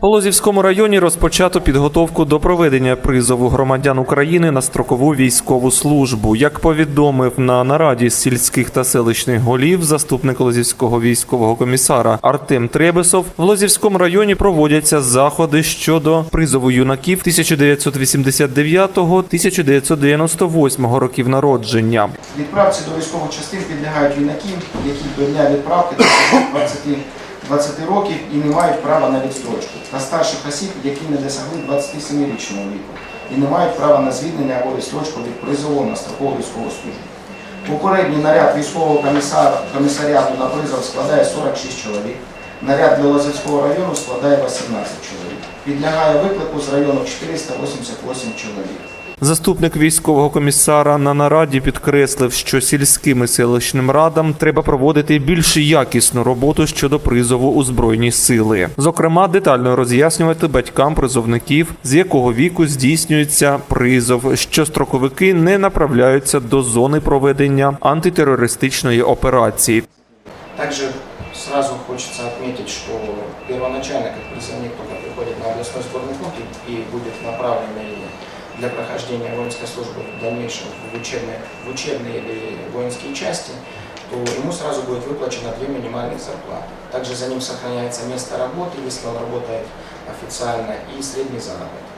У Лозівському районі розпочато підготовку до проведення призову громадян України на строкову військову службу. Як повідомив на нараді сільських та селищних голів заступник Лозівського військового комісара Артем Требесов, в Лозівському районі проводяться заходи щодо призову юнаків 1989-1998 років народження. Відправці до військових частин підлягають юнаки, які до дня відправки до 20, 20 років і не мають права на відстрочку, та старших осіб, які не досягли 27-річного віку і не мають права на звільнення або відстрочку від призову на строкову військову службу. Попередній наряд військового комісаріату на призов складає 46 чоловік. Наряд для Лозівського району складає 18 чоловік. Підлягає виклику з району 488 чоловік. Заступник військового комісара на нараді підкреслив, що сільським і селищним радам треба проводити більш якісну роботу щодо призову у збройні сили. Зокрема, детально роз'яснювати батькам призовників, з якого віку здійснюється призов, що строковики не направляються до зони проведення антитерористичної операції. Также сразу хочется отметить, что первоначально, как призывник только приходит на областной сборный пункт и и будет направленный для прохождения воинской службы в дальнейшем в учебные, в учебные или воинские части, то ему сразу будет выплачено две минимальных зарплаты. Также за ним сохраняется место работы, если он работает официально, и средний заработок.